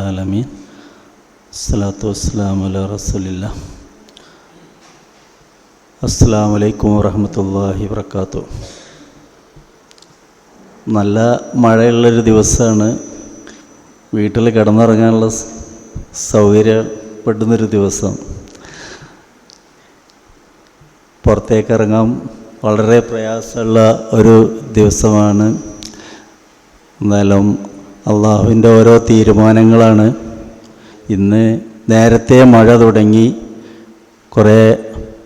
ആലമീൻ. അസ്സലാത്തു വസ്സലാമു അലാ റസൂലില്ലാ. അസ്സലാമു അലൈക്കും വറഹമത്തല്ലാഹി വർക്കാത്തു നല്ല മഴയുള്ളൊരു ദിവസമാണ് വീട്ടിൽ കിടന്നിറങ്ങാനുള്ള സൗകര്യപ്പെടുന്നൊരു ദിവസം. പുറത്തേക്കിറങ്ങാൻ വളരെ പ്രയാസമുള്ള ഒരു ദിവസമാണ്. എന്നാലും അള്ളാഹുവിന്റെ ഓരോ തീരുമാനങ്ങളാണ്. ഇന്ന് നേരത്തെ മഴ തുടങ്ങി കുറേ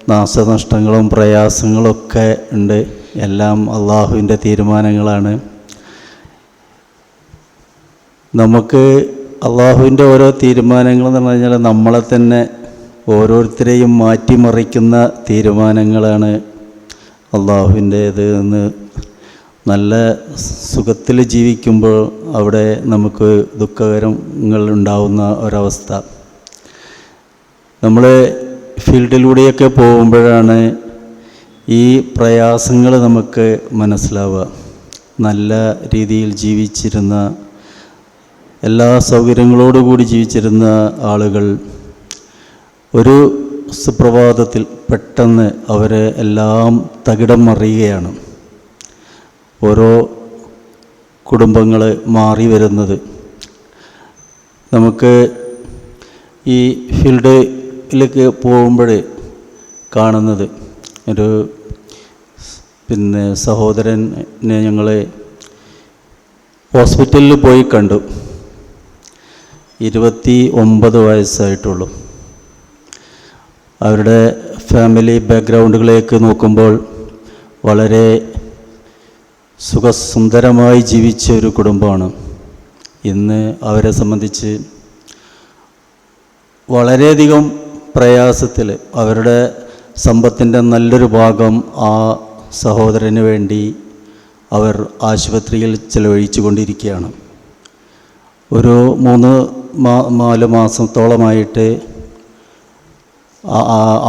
നാശനഷ്ടങ്ങളും പ്രയാസങ്ങളൊക്കെ ഉണ്ട്. എല്ലാം അള്ളാഹുവിന്റെ തീരുമാനങ്ങളാണ്. നമുക്ക് അള്ളാഹുവിന്റെ ഓരോ തീരുമാനങ്ങൾ എന്ന് പറഞ്ഞു കഴിഞ്ഞാൽ നമ്മളെ തന്നെ ഓരോരുത്തരെയും മാറ്റിമറിക്കുന്ന തീരുമാനങ്ങളാണ് അള്ളാഹുവിന്റേത് എന്ന് നല്ല സുഖത്തിൽ ജീവിക്കുമ്പോൾ അവിടെ നമുക്ക് ദുഃഖകരങ്ങൾ ഉണ്ടാവുന്ന ഒരവസ്ഥ. നമ്മൾ ഫീൽഡിലൂടെയൊക്കെ പോകുമ്പോഴാണ് ഈ പ്രയാസങ്ങൾ നമുക്ക് മനസ്സിലാവുക. നല്ല രീതിയിൽ ജീവിച്ചിരുന്ന എല്ലാ സൗകര്യങ്ങളോടുകൂടി ജീവിച്ചിരുന്ന ആളുകൾ ഒരു സുപ്രഭാതത്തിൽ പെട്ടെന്ന് അവരെ എല്ലാം തകിടം മറിയുകയാണ്. ഓരോ കുടുംബങ്ങൾ മാറി വരുന്നത്. നമുക്ക് ഈ ഫീൽഡിലേക്ക് പോകുമ്പോൾ കാണുന്നത് ഒരു പിന്നെ സഹോദരനെ ഞങ്ങൾ ഹോസ്പിറ്റലിൽ പോയി കണ്ടു. ഇരുപത്തി ഒമ്പത് വയസ്സായിട്ടുള്ളൂ. അവരുടെ ഫാമിലി ബാക്ക്ഗ്രൗണ്ടുകളേക്ക് നോക്കുമ്പോൾ വളരെ സുഖസുന്ദരമായി ജീവിച്ച ഒരു കുടുംബമാണ്. ഇന്ന് അവരെ സംബന്ധിച്ച് വളരെയധികം പ്രയാസത്തിൽ അവരുടെ സമ്പത്തിന്റെ നല്ലൊരു ഭാഗം ആ സഹോദരന് വേണ്ടി അവർ ആശുപത്രിയിൽ ചിലവഴിച്ചു കൊണ്ടിരിക്കുകയാണ് ഒരു മൂന്ന് മാ നാല് മാസത്തോളമായിട്ട്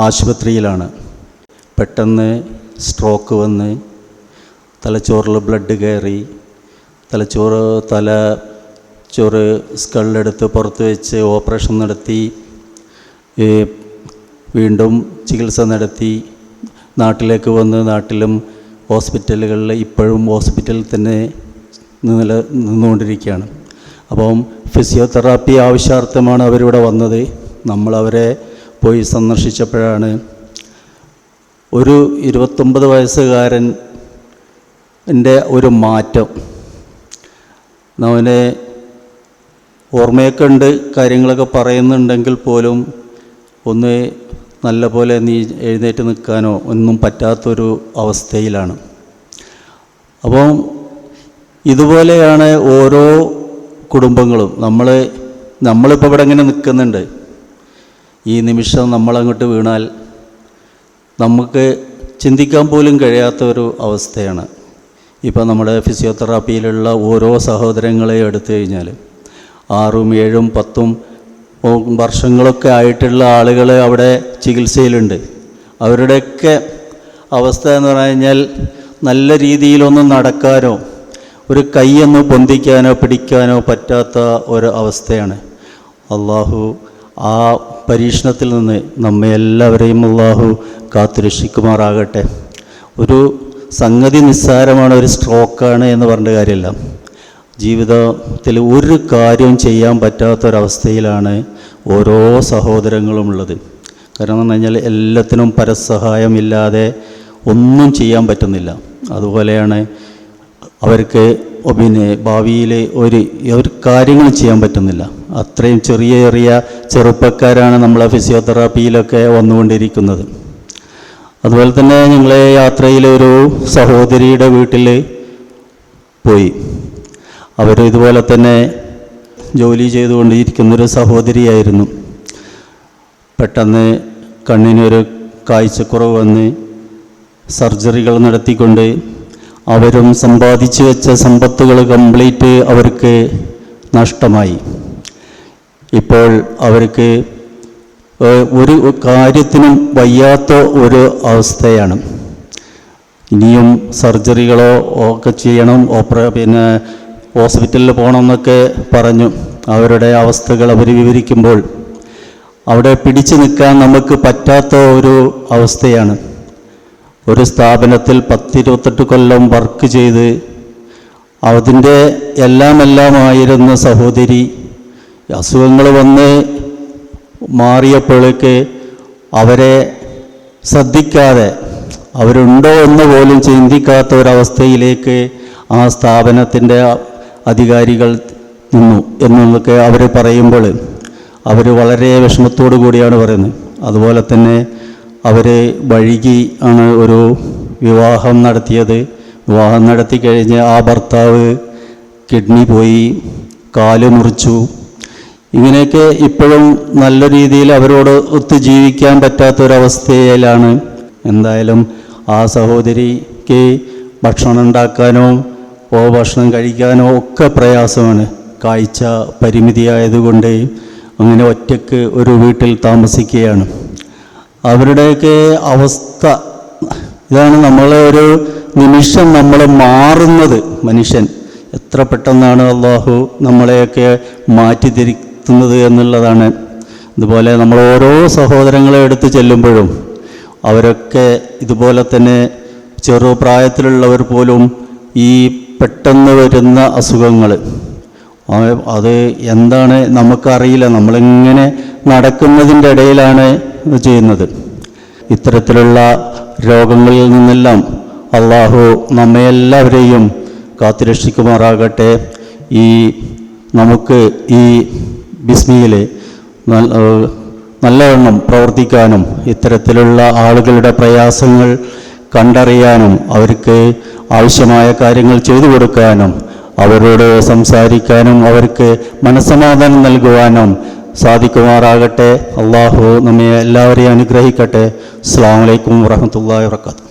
ആശുപത്രിയിലാണ്. പെട്ടെന്ന് സ്ട്രോക്ക് വന്ന് തലച്ചോറിൽ ബ്ലഡ് കയറി തലച്ചോറ് തല ചോറ് സ്കള്ളെടുത്ത് പുറത്ത് വെച്ച് ഓപ്പറേഷൻ നടത്തി വീണ്ടും ചികിത്സ നടത്തി. നാട്ടിലേക്ക് വന്ന് നാട്ടിലും ഹോസ്പിറ്റലുകളിൽ ഇപ്പോഴും ഹോസ്പിറ്റലിൽ തന്നെ നില നിന്നുകൊണ്ടിരിക്കുകയാണ്. അപ്പം ഫിസിയോതെറാപ്പി ആവശ്യാർത്ഥമാണ് അവരിവിടെ വന്നത്. നമ്മളവരെ പോയി സന്ദർശിച്ചപ്പോഴാണ് ഒരു ഇരുപത്തൊമ്പത് വയസ്സുകാരൻ എന്റെ ഒരു മാറ്റം. അവനെ ഓർമ്മയൊക്കെ ഉണ്ട് കാര്യങ്ങളൊക്കെ പറയുന്നുണ്ടെങ്കിൽ പോലും ഒന്ന് നല്ല പോലെ നീ എഴുന്നേറ്റ് നിൽക്കാനോ ഒന്നും പറ്റാത്തൊരു അവസ്ഥയിലാണ്. അപ്പം ഇതുപോലെയാണ് ഓരോ കുടുംബങ്ങളും. നമ്മൾ നമ്മളിപ്പോൾ ഇവിടെ ഇങ്ങനെ നിൽക്കുന്നുണ്ട്. ഈ നിമിഷം നമ്മളങ്ങോട്ട് വീണാൽ നമുക്ക് ചിന്തിക്കാൻ പോലും കഴിയാത്ത ഒരു അവസ്ഥയാണ്. ഇപ്പോൾ നമ്മുടെ ഫിസിയോതെറാപ്പിയിലുള്ള ഓരോ സഹോദരങ്ങളെ എടുത്തു കഴിഞ്ഞാൽ ആറും ഏഴും പത്തും വർഷങ്ങളൊക്കെ ആയിട്ടുള്ള ആളുകൾ അവിടെ ചികിത്സയിലുണ്ട്. അവരുടെയൊക്കെ അവസ്ഥ എന്ന് പറഞ്ഞു കഴിഞ്ഞാൽ നല്ല രീതിയിലൊന്നും നടക്കാനോ ഒരു കൈയൊന്ന് പൊന്തിക്കാനോ പിടിക്കാനോ പറ്റാത്ത ഒരു അവസ്ഥയാണ്. അള്ളാഹു ആ പരീക്ഷണത്തിൽ നിന്ന് നമ്മെ എല്ലാവരെയും അള്ളാഹു കാത്തുരക്ഷിക്കുമാറാകട്ടെ. ഒരു സംഗതി നിസ്സാരമാണ് ഒരു സ്ട്രോക്കാണ് എന്ന് പറഞ്ഞ കാര്യമില്ല. ജീവിതത്തിൽ ഒരു കാര്യവും ചെയ്യാൻ പറ്റാത്തൊരവസ്ഥയിലാണ് ഓരോ സഹോദരങ്ങളും ഉള്ളത്. കാരണം എന്ന് പറഞ്ഞാൽ എല്ലാത്തിനും പരസഹായമില്ലാതെ ഒന്നും ചെയ്യാൻ പറ്റുന്നില്ല. അതുപോലെയാണ് അവർക്ക് പിന്നെ ഭാവിയിൽ ഒരു ഒരു കാര്യങ്ങൾ ചെയ്യാൻ പറ്റുന്നില്ല. അത്രയും ചെറിയ ചെറിയ ചെറുപ്പക്കാരാണ് നമ്മളെ ഫിസിയോതെറാപ്പിയിലൊക്കെ വന്നുകൊണ്ടിരിക്കുന്നത്. അതുപോലെ തന്നെ ഞങ്ങളെ യാത്രയിൽ ഒരു സഹോദരിയുടെ വീട്ടിൽ പോയി. അവർ ഇതുപോലെ തന്നെ ജോലി ചെയ്തുകൊണ്ടിരിക്കുന്നൊരു സഹോദരിയായിരുന്നു. പെട്ടെന്ന് കണ്ണിനൊരു കാഴ്ചക്കുറവ് വന്ന് സർജറികൾ നടത്തിക്കൊണ്ട് അവരും സമ്പാദിച്ചു വെച്ച സമ്പത്തുകൾ കംപ്ലീറ്റ് അവർക്ക് നഷ്ടമായി. ഇപ്പോൾ അവർക്ക് ഒരു കാര്യത്തിനും വയ്യാത്ത ഒരു അവസ്ഥയാണ്. ഇനിയും സർജറികളോ ഒക്കെ ചെയ്യണം ഓപ്പറ പിന്നെ ഹോസ്പിറ്റലിൽ പോകണമെന്നൊക്കെ പറഞ്ഞു. അവരുടെ അവസ്ഥകൾ അവർ വിവരിക്കുമ്പോൾ അവിടെ പിടിച്ചു നിൽക്കാൻ നമുക്ക് പറ്റാത്ത ഒരു അവസ്ഥയാണ്. ഒരു സ്ഥാപനത്തിൽ പത്തിരുപത്തെട്ട് കൊല്ലം വർക്ക് ചെയ്ത് അതിന്റെ എല്ലാമെല്ലാമായിരുന്ന സഹോദരി അസുഖങ്ങൾ വന്ന് മാറിയപ്പോഴേക്ക് അവരെ ശ്രദ്ധിക്കാതെ അവരുണ്ടോ എന്ന് പോലും ചിന്തിക്കാത്ത ഒരവസ്ഥയിലേക്ക് ആ സ്ഥാപനത്തിന്റെ അധികാരികൾ നിന്നു എന്നൊക്കെ അവർ പറയുമ്പോൾ അവർ വളരെ വിഷമത്തോടു കൂടിയാണ് പറയുന്നത്. അതുപോലെ തന്നെ അവർ വഴുകി ആണ് ഒരു വിവാഹം നടത്തിയത്. വിവാഹം നടത്തി കഴിഞ്ഞ് ആ ഭർത്താവ് കിഡ്നി പോയി കാൽ മുറിച്ചു. ഇങ്ങനെയൊക്കെ ഇപ്പോഴും നല്ല രീതിയിൽ അവരോട് ഒത്തു ജീവിക്കാൻ പറ്റാത്തൊരവസ്ഥയിലാണ്. എന്തായാലും ആ സഹോദരിക്ക് ഭക്ഷണം ഉണ്ടാക്കാനോ ഓ ഭക്ഷണം കഴിക്കാനോ ഒക്കെ പ്രയാസമാണ്. കാഴ്ച പരിമിതിയായതുകൊണ്ട് അങ്ങനെ ഒറ്റയ്ക്ക് ഒരു വീട്ടിൽ താമസിക്കുകയാണ്. അവരുടെയൊക്കെ അവസ്ഥ ഇതാണ് നമ്മളെ ഒരു നിമിഷം നമ്മൾ മാറുന്നത് മനുഷ്യൻ. എത്ര പെട്ടെന്നാണ് അള്ളാഹു നമ്മളെയൊക്കെ മാറ്റിത്തിരുത്തുന്നത് എന്നുള്ളതാണ്. ഇതുപോലെ നമ്മൾ ഓരോ സഹോദരങ്ങളെ എടുത്ത് ചെല്ലുമ്പോഴും അവരൊക്കെ ഇതുപോലെ തന്നെ ചെറുപ്രായത്തിലുള്ളവർ പോലും ഈ പെട്ടെന്ന് വരുന്ന അസുഖങ്ങൾ അത് എന്താണ് നമുക്കറിയില്ല. നമ്മളിങ്ങനെ നടക്കുന്നതിന്റെ ഇടയിലാണ് ചെയ്യുന്നത്. ഇത്തരത്തിലുള്ള രോഗങ്ങളിൽ നിന്നെല്ലാം അള്ളാഹു നമ്മയെല്ലാവരെയും കാത്തുരക്ഷിക്കുമാറാകട്ടെ. ഈ നമുക്ക് ഈ ബിസ്മിയിൽ നല്ലവണ്ണം പ്രവർത്തിക്കാനും ഇത്തരത്തിലുള്ള ആളുകളുടെ പ്രയാസങ്ങൾ കണ്ടറിയാനും അവർക്ക് ആവശ്യമായ കാര്യങ്ങൾ ചെയ്തു കൊടുക്കാനും അവരോട് സംസാരിക്കാനും അവർക്ക് മനസ്സമാധാനം നൽകുവാനും സാധിക്കുമാറാകട്ടെ. അള്ളാഹു നമ്മെ എല്ലാവരെയും അനുഗ്രഹിക്കട്ടെ. അസ്സാം വലൈക്കും വാഹമത്തല്ലാ വാത്തു